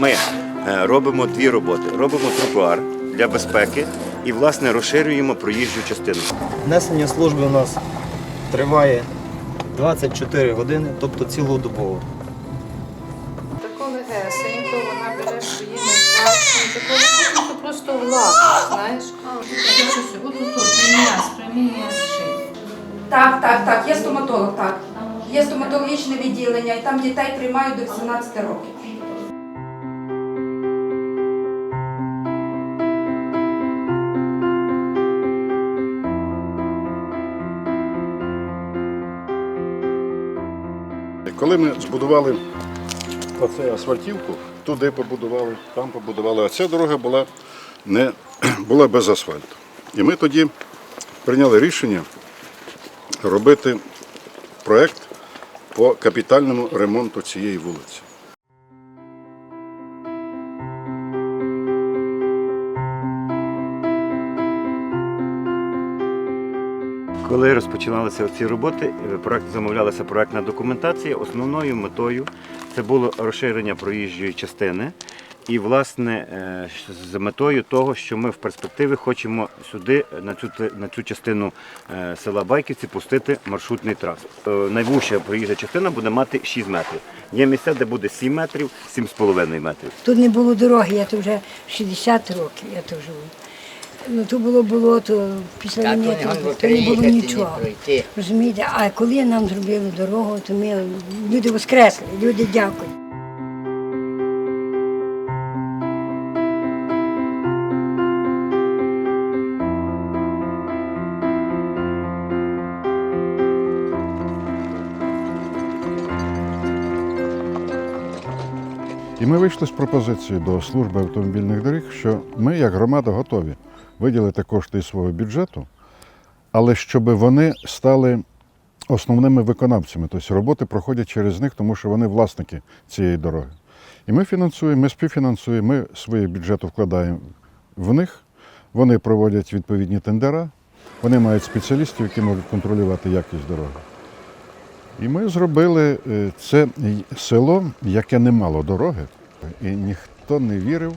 ми е, робимо дві роботи: робимо тротуар для безпеки і, власне, розширюємо проїжджу частину. Несення служби у нас триває 24 години, тобто цілодобово. Тако легесенько, вона бере своїми пальцями, просто в лапу, знаєш. Тут, шиї. Так, так, так, є стоматолог, так. Є стоматологічне відділення, і там дітей приймають до 18 років. Коли ми збудували оце асфальтівку, туди побудували, там побудували, а ця дорога була, не, була без асфальту. І ми тоді прийняли рішення робити проєкт по капітальному ремонту цієї вулиці. Коли розпочиналися ці роботи, е, проект замовлялася проектна документація. Основною метою це було розширення проїжджої частини. І, власне, е, з метою того, що ми в перспективі хочемо сюди, на цю, на цю частину е, села Байківці, пустити маршрутний транспорт. Найвужча проїжджа частина буде мати 6 метрів. Є місця, де буде 7 метрів, 7,5 метрів. Тут не було дороги, я тут вже 60 років я тут живу. Ну, то було болото, після Та війни то не тут, то не було проїхати, нічого. пройти. Розумієте? А коли нам зробили дорогу, то ми люди воскресли, люди дякують. І ми вийшли з пропозицією до служби автомобільних доріг, що ми, як громада, готові виділити кошти із свого бюджету, але щоб вони стали основними виконавцями. Тобто роботи проходять через них, тому що вони власники цієї дороги. І ми фінансуємо, ми співфінансуємо, ми свої бюджети вкладаємо в них, вони проводять відповідні тендера, вони мають спеціалістів, які можуть контролювати якість дороги. І ми зробили е, це село, яке не мало дороги, і ніхто не вірив,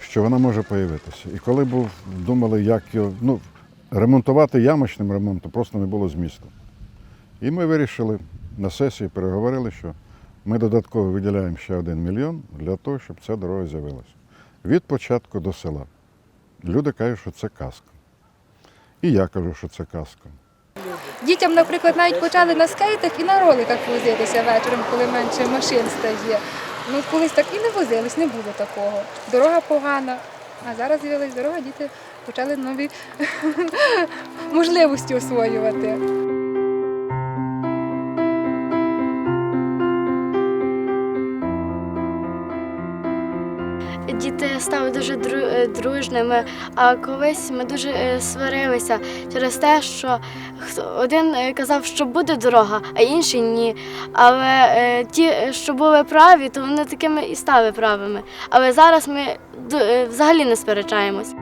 що вона може появитися. І коли був, думали, як його ну, ремонтувати ямочним ремонтом, просто не було змісту. І ми вирішили на сесії, переговорили, що ми додатково виділяємо ще один мільйон для того, щоб ця дорога з'явилася. Від початку до села. Люди кажуть, що це казка. І я кажу, що це казка. Дітям, наприклад, навіть почали на скейтах і на роликах возитися вечором, коли менше машин стає. Ну, колись так і не возились, не було такого. Дорога погана, а зараз з'явилась дорога, діти почали нові можливості освоювати. Стали дуже е, дружними, а колись ми дуже е, сварилися через те, що один е, казав, що буде дорога, а інший ні. Але ті, що були праві, то вони такими і стали правими. Але зараз ми взагалі не сперечаємось.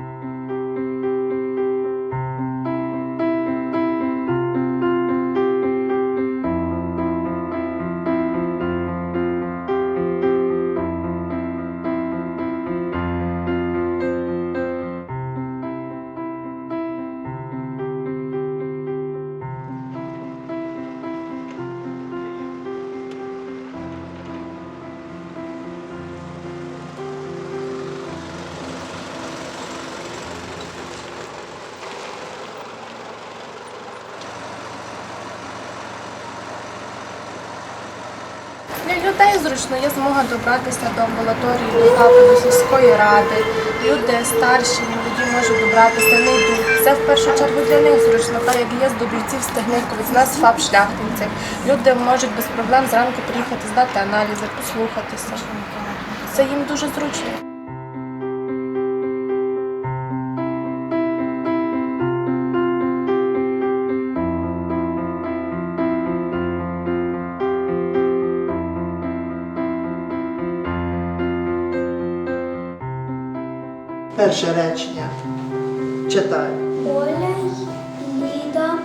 Для й зручно є змога добратися до амбулаторії, до ФАПу, сільської ради. Люди старші, молоді можуть добратися, не йдуть. Це в першу чергу для них зручно, так як є з добійців Стегниковець, у нас фаб шляхтинців. Люди можуть без проблем зранку приїхати здати аналізи, послухатися. Це їм дуже зручно. Перше речення. Читай. Оля й Ліда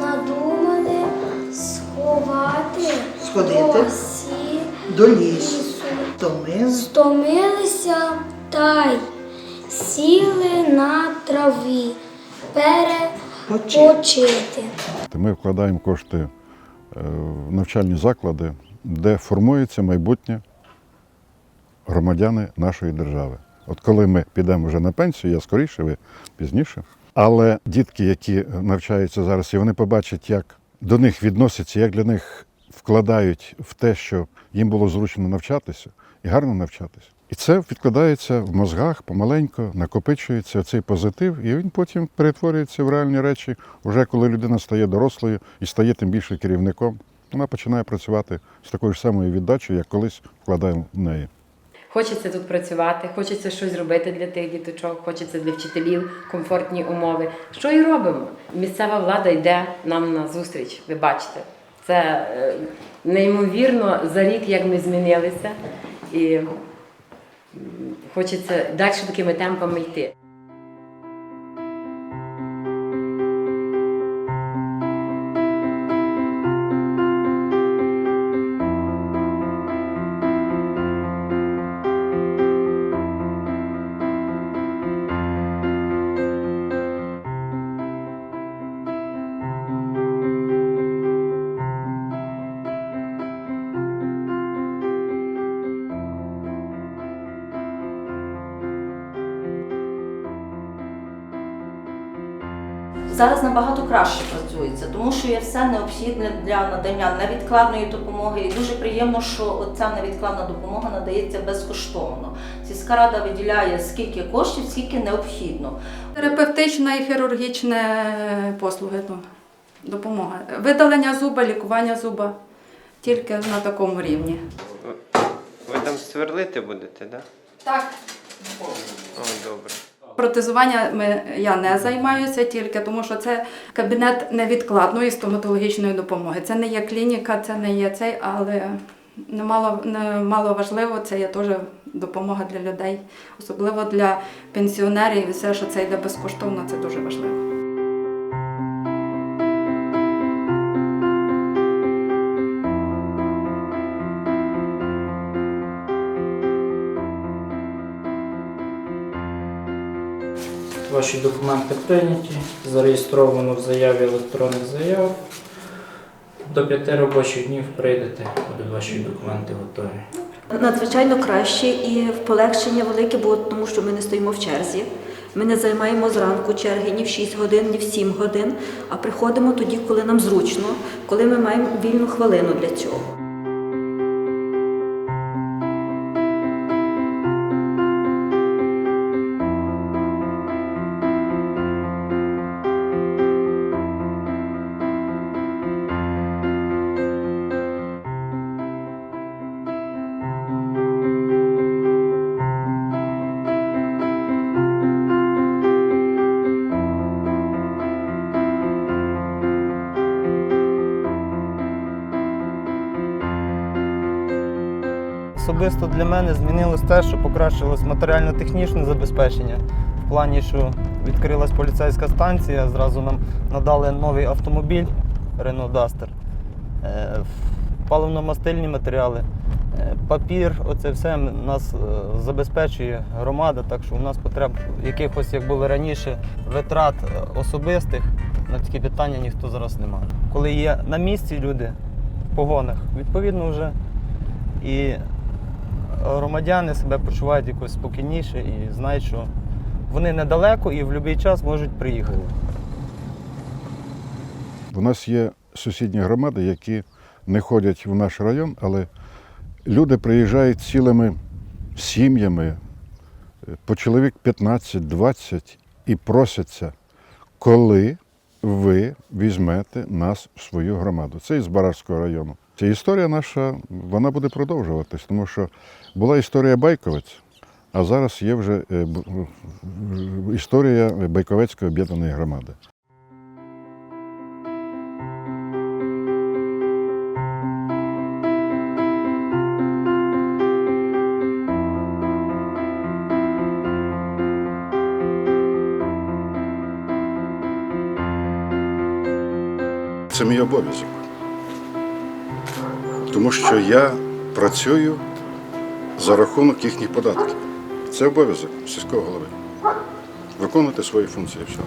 надумали сховати Сходити осі до лісу. Втомились. Стомилися та й сіли на траві перепочити. Ми вкладаємо кошти е, в навчальні заклади, де формується майбутнє громадяни нашої держави. От коли ми підемо вже на пенсію, я скоріше, ви пізніше. Але дітки, які навчаються зараз, і вони побачать, як до них відносяться, як для них вкладають в те, що їм було зручно навчатися і гарно навчатися. І це відкладається в мозгах помаленько, накопичується цей позитив, і він потім перетворюється в реальні речі, вже коли людина стає дорослою і стає тим більше керівником. Вона починає працювати з такою ж самою віддачею, як колись вкладаємо в неї. Хочеться тут працювати, хочеться щось зробити для тих діточок, хочеться для вчителів комфортні умови. Що і робимо? Місцева влада йде нам на зустріч. Ви бачите, це е, неймовірно за рік, як ми змінилися, і хочеться далі такими темпами йти. Зараз набагато краще працюється, тому що є все необхідне для надання невідкладної допомоги. І дуже приємно, що ця невідкладна допомога надається безкоштовно. Сільська рада виділяє скільки коштів, скільки необхідно. Терапевтична і хірургічна послуги, ну, допомога. Видалення зуба, лікування зуба тільки на такому рівні. Ви там сверлити будете, так? Так. О, добре. Протезування ми, я не займаюся тільки, тому що це кабінет невідкладної стоматологічної допомоги. Це не є клініка, це не є цей, але немало, немало важливо, це є теж допомога для людей, особливо для пенсіонерів. І все, що це йде безкоштовно, це дуже важливо. Ваші документи прийняті, зареєстровано в заяві електронних заяв. До п'яти робочих днів прийдете, будуть ваші документи готові. Надзвичайно краще і полегшення велике було, тому що ми не стоїмо в черзі. Ми не займаємо зранку черги ні в 6 годин, ні в 7 годин, а приходимо тоді, коли нам зручно, коли ми маємо вільну хвилину для цього. Особисто для мене змінилось те, що покращилось матеріально-технічне забезпечення. В плані, що відкрилась поліцейська станція, зразу нам надали новий автомобіль Renault Duster, е, паливно-мастильні матеріали, е, папір, оце все нас е, забезпечує громада, так що у нас потреб якихось, як було раніше, витрат особистих на такі питання ніхто зараз не має. Коли є на місці люди в погонах, відповідно вже і громадяни себе почувають якось спокійніше і знають, що вони недалеко і в будь-який час можуть приїхати. У нас є сусідні громади, які не ходять в наш район, але люди приїжджають цілими сім'ями, по чоловік 15-20 і просяться, коли ви візьмете нас в свою громаду. Це із Барарського району. Ця історія наша вона буде продовжуватись, тому що була історія Байковець, а зараз є вже е, в- історія Байковецької об'єднаної громади. Це мій обов'язок. Тому що я працюю за рахунок їхніх податків. Це обов'язок сільського голови. Виконувати свої функції. Все.